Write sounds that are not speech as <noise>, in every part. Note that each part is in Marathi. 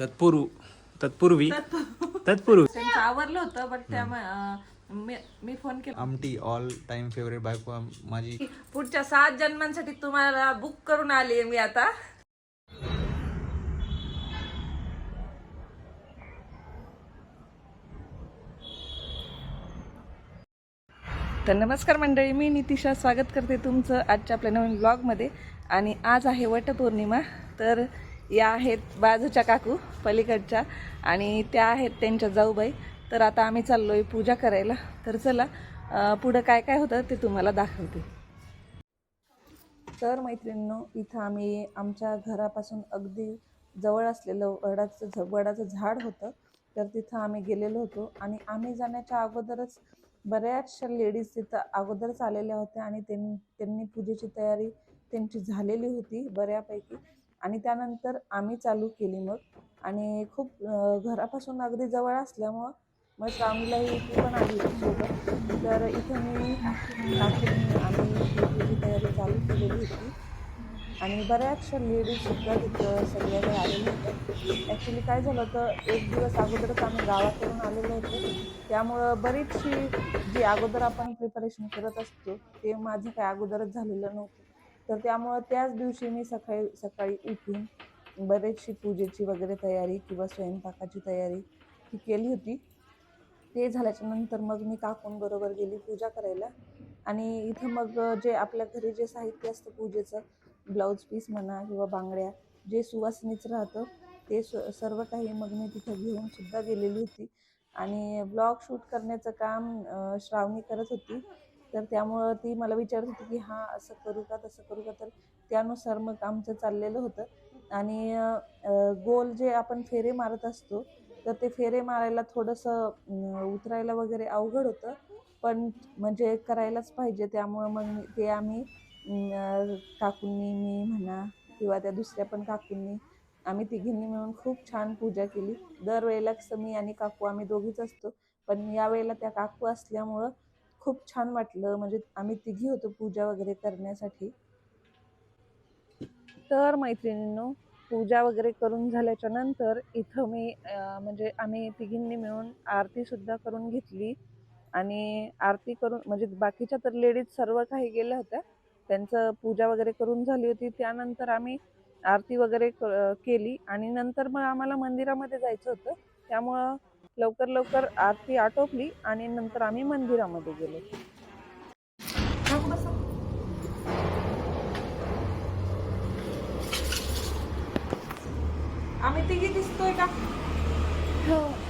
तत्पूर्व तत्पूर्वी. तत्पूर्वी. त्यांचं आवरलं होतं बट मी- मी फोन केला. आमटी ऑल टाइम फेवरेट बायको माझी. पुढच्या सात जन्मांसाठी तुम्हाला बुक करून आली मी आता. तर नमस्कार मंडळी मी नितिशा. स्वागत करते तुमचं आजच्या आपल्या नवीन ब्लॉगमध्ये आणि आज आहे वटपौर्णिमा. तर या आहेत बाजूच्या काकू पलीकडच्या. आणि त्या आहेत त्यांच्या जाऊबाई. तर आता आम्ही चाललो आहे पूजा करायला. तर चला पुढं काय काय होतं ते तुम्हाला दाखवते. तर मैत्रिणींनो इथं आम्ही आमच्या घरापासून अगदी जवळ असलेलं वडाचं झ वडाचं झाड होतं. तर तिथं आम्ही गेलेलो होतो. आणि आम्ही जाण्याच्या अगोदरच बऱ्याचशा लेडीज तिथं अगोदरच आलेल्या होत्या. आणि त्यांनी त्यांनी पूजेची तयारी त्यांची झालेली होती बऱ्यापैकी. आणि त्यानंतर आम्ही चालू केली मग. आणि खूप घरापासून अगदी जवळ असल्यामुळं मग स्वामीलाही इथे पण आली होती सोबत. तर इथे मी काकूंनी आम्ही तयारी चालू केलेली होती. आणि बऱ्याचशा लेडीजसुद्धा तिथं सगळ्या काही आलेल्या होत्या ॲक्च्युली काय झालं तर एक दिवस अगोदरच आम्ही गावाकडून आलेलो होतो. त्यामुळं बरीचशी जी अगोदर आपण प्रिपरेशन करत असतो ते माझं काय अगोदरच झालेलं नव्हतं. तर त्यामुळं त्याच दिवशी मी सकाळी सकाळी उठून बरेचशी पूजेची वगैरे तयारी किंवा स्वयंपाकाची तयारी ही केली होती. ते झाल्याच्यानंतर मग मी काकूंबरोबर गेली पूजा करायला. आणि इथं मग जे आपल्या घरी जे साहित्य असतं पूजेचं ब्लाऊज पीस म्हणा किंवा बांगड्या जे सुवासिनीचं राहतं ते स सर्व काही मग मी तिथं घेऊन सुद्धा गेलेली होती. आणि ब्लॉग शूट करण्याचं काम श्रावणी करत होती. तर त्यामुळं ती मला विचारत होती की हां असं करू का तसं करू का? तर त्यानुसार मग आमचं चाललेलं होतं. आणि गोल जे आपण फेरे मारत असतो तर ते फेरे मारायला थोडंसं उतरायला वगैरे अवघड होतं. पण म्हणजे करायलाच पाहिजे. त्यामुळं मग मी- ते आम्ही काकूंनी मी म्हणा किंवा त्या दुसऱ्या पण काकूंनी आम्ही तिघींनी मिळून खूप छान पूजा केली. दरवेळेला कसं मी आणि काकू आम्ही दोघीच असतो. पण यावेळेला त्या काकू असल्यामुळं खूप छान वाटलं. म्हणजे आम्ही तिघी होतो पूजा वगैरे करण्यासाठी. तर मैत्रिणींनो पूजा वगैरे करून झाल्याच्यानंतर इथं मी म्हणजे आम्ही तिघींनी मिळून आरती सुद्धा करून घेतली. आणि आरती करून म्हणजे बाकीच्या तर लेडीज सर्व काही गेल्या होत्या. त्यांचं पूजा वगैरे करून झाली होती. त्यानंतर आम्ही आरती वगैरे क- केली. आणि नंतर मग आम्हाला मंदिरामध्ये जायचं होतं. त्यामुळं लवकर लवकर आरती आटोपली आणि नंतर आम्ही मंदिरामध्ये गेलो. आम्ही तिघी दिसतोय का? मी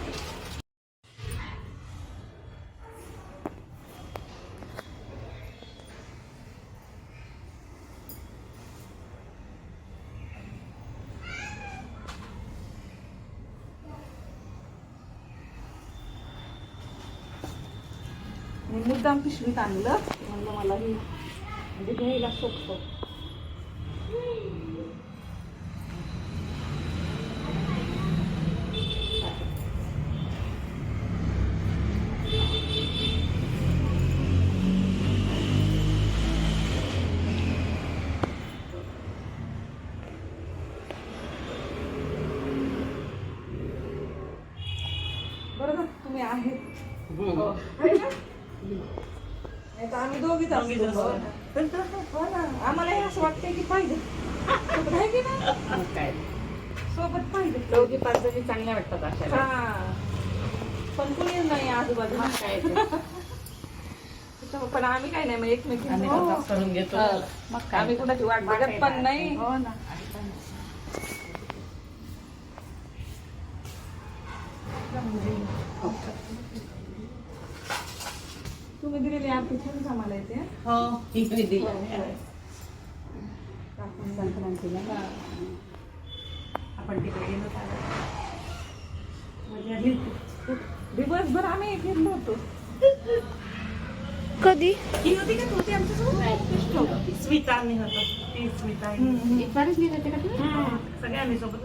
मुद्दाम पिशवीत आणलं म्हणलं मला ही म्हणजे घ्यायला सोपं बरं झालं तुम्ही आहेत हो. आहे ना? नाही तर आम्ही दोघीच असतो. हो ना. आम्हाला हे असं वाटतंय की पाहिजे. सोबत आहे की नाही? सोबत पाहिजे. दोघी पाच जणी चांगल्या वाटतात अशा हा. पण कुणीच नाही आजूबाजूला. काय ते. त्याच्यामुळे पण आम्ही काय नाही मग एकमेकी आम्ही हो. तसाच करून घेतो. हा. मग काय? आम्ही कुणाची वाट बघत पण नाही. हो ना. तुम्ही दिलेली आरती छान सांभाळायचे हो ही मी दिली. संक्रांतीला आपण तिकडे गेलो मजा आली दिवसभर आम्ही फिरलो होतो कधी? ही होती का तू? ती आमच्यासोबत स्मिता मी होतो. ती स्मिता. सगळे आम्ही सोबत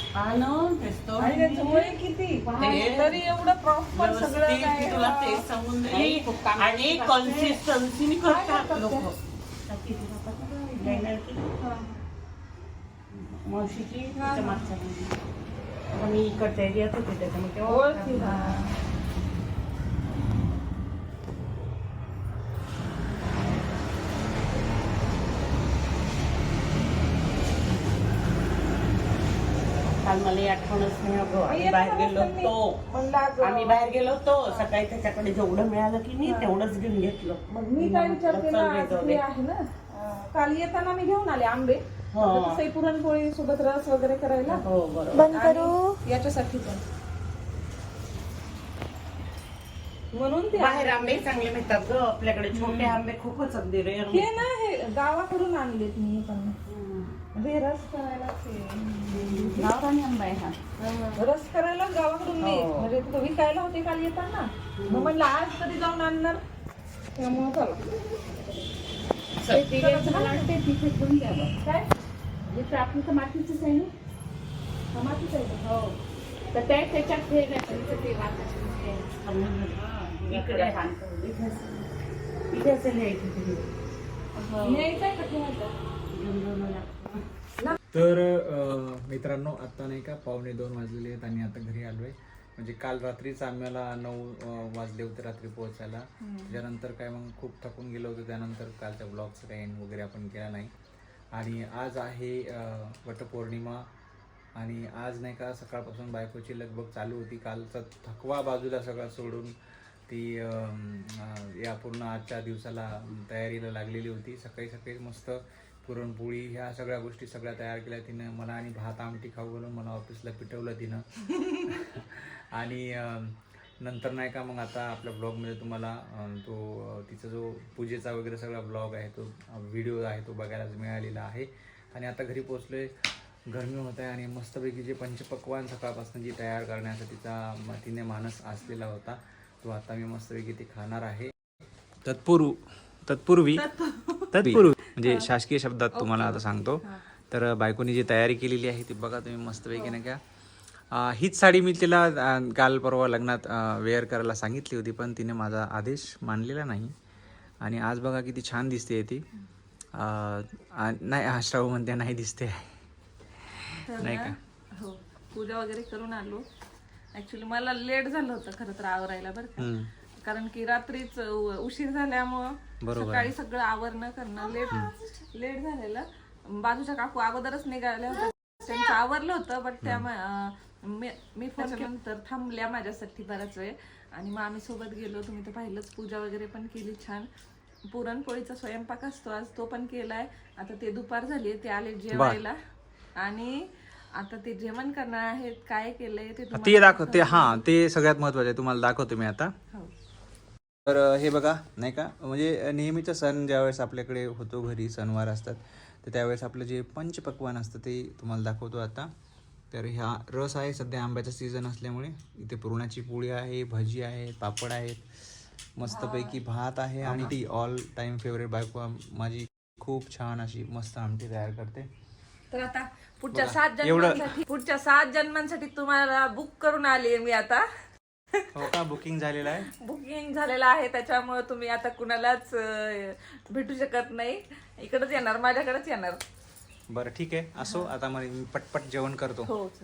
तेच आणि त्याचं वय किती तरी एवढं प्रॉपर सगळं व्यवस्थित काय तुला ते सांगून नाही, देईल. आणि करतात. कन्सिस्टन्सीने करतात करतात लोक ते? मावशीची तिच्या मागच्या. आता मी इकडच्या एरियात होते त्याच्यामुळे तेव्हा हा. मला हे आठवणच नाही अगं आम्ही येत बाहेर गेलो होतो. आम्ही बाहेर गेलो होतो. सकाळी त्याच्याकडे जेवढं मिळालं की नाही तेवढंच घेऊन घेतलं. मग मी काय विचार केला आज हे. आहे ना अं, काल येताना मी घेऊन आले आंबे. हो. आता पुरणपोळी सोबत रस वगैरे करायला. हो बरोबर. आणि याच्यासाठी पण. म्हणून ते बाहेर आंबे चांगले मिळतात ग. आपल्याकडे छोटे आंबे खूपच अगदी रेअर हे ना हे गावाकडून आणलेत मी पण. म्हणजे रस करायला गावरानी आंबा आहे हा. रस करायला गावाकडून मी. हो. म्हणजे तिथं विकायला होते काल येताना? मग म्हणलं आज कधी जाऊन आणणार? त्यामुळे ते काय? म्हणजे ते आपलं तर मातीचंच आहे ना? टमाटीच आहे? हो. तर त्या त्याच्यात हे नाही ते ते इकडे. आहे. तर मित्रांनो आता नाही का पावणे दोन वाजलेले आहेत आणि आता घरी आलोय. म्हणजे काल रात्रीच आम्हाला नऊ वाजले होते रात्री पोहोचायला. त्याच्यानंतर काय मग खूप थकून गेलो होतो. त्यानंतर कालच्या ब्लॉगचा काही एंड वगैरे आपण केला नाही. आणि आज आहे वटपौर्णिमा. आणि आज नाही का सकाळपासून बायकोची लगबग चालू होती. कालचा थकवा बाजूला सगळा सोडून ती या पूर्ण आजच्या दिवसाला तयारीला लागलेली होती. सकाळी सकाळी मस्त पुरणपोळी ह्या सगळ्या गोष्टी सगळ्या तयार केल्या. तिनं मला आणि भात आमटी खाऊ घालून मला ऑफिसला पिटवलं तिनं. <laughs> आणि नंतर नाही का मग आता आपल्या ब्लॉगमध्ये तुम्हाला तो तिचा जो पूजेचा वगैरे सगळा ब्लॉग आहे तो व्हिडिओ आहे तो बघायला मिळालेला आहे. आणि आता घरी पोचलोय गरमी होत आहे आणि मस्तपैकी जे पंचपक्वान सकाळपासून जी तयार करण्यासाठीचा म- तिने मानस असलेला होता तो आता मी मस्तपैकी ते खाणार आहे. तत्पूर्व तत्पूर्वी तत्पूर्वी. म्हणजे शासकीय शब्दात तुम्हाला आता सांगतो. तर बायकोनी जी तयारी केलेली आहे ती बघा तुम्ही मस्तपैकी नाही का? हीच साडी मी तिला काल परवा लग्नात वेअर करायला सांगितली होती पण तिने माझा आदेश मानलेला नाही. आणि आज बघा किती छान दिसते ती. नाही हा श्रावू म्हणते नाही दिसते. नाही ना, का? हो पूजा वगैरे करून आलो. ऍक्च्युली मला लेट झालं होतं खरं तर आवरायला बरं. कारण की रात्रीच उशीर झाल्यामुळं सकाळी सगळं आवरणं करणं लेट लेट झालेलं. बाजूच्या काकू अगोदरच निघाल्या होत्या त्यांचं आवरलं होतं बट त्या म- मी मी फोन केल्यानंतर थांबल्या माझ्यासाठी बराच वेळ. आणि मग आम्ही सोबत गेलो तुम्ही तर पाहिलंच पूजा वगैरे पण केली छान. पुरणपोळीचा स्वयंपाक असतो आज तो पण केलाय. आता ते दुपार झाली ते आले जेवायला. आणि आता ते जेवण करणार आहेत काय केलंय ते दाखव ते हा ते सगळ्यात महत्वाचं आहे. तुम्हाला दाखवतो मी आता. हो. तर हे बघा नाही का? म्हणजे नेहमीचा सण ज्यावेळेस आपल्याकडे होतो घरी सणवार असतात तर त्यावेळेस आपलं जे पंचपक्वान असतं ते तुम्हाला दाखवतो आता. तर ह्या रस आहे सध्या आंब्याचा सीझन असल्यामुळे. इथे पुरणाची पोळी आहे भजी आहे पापड आहेत. मस्तपैकी भात आहे आणि ती ऑल टाइम फेवरेट बायको माझी खूप छान अशी मस्त आमटी तयार करते. तर आता पुढच्या सात जन्मांसाठी पुढच्या सात जन्मांसाठी तुम्हाला बुक करून आली मी आता. हो का? बुकिंग झालेलं आहे? बुकिंग झालेलं आहे त्याच्यामुळे तुम्ही आता कुणालाच अं, भेटू शकत नाही. इकडेच येणार माझ्याकडेच येणार. बरं ठीक आहे. असो आता मग मी पटपट जेवण करतो. हो.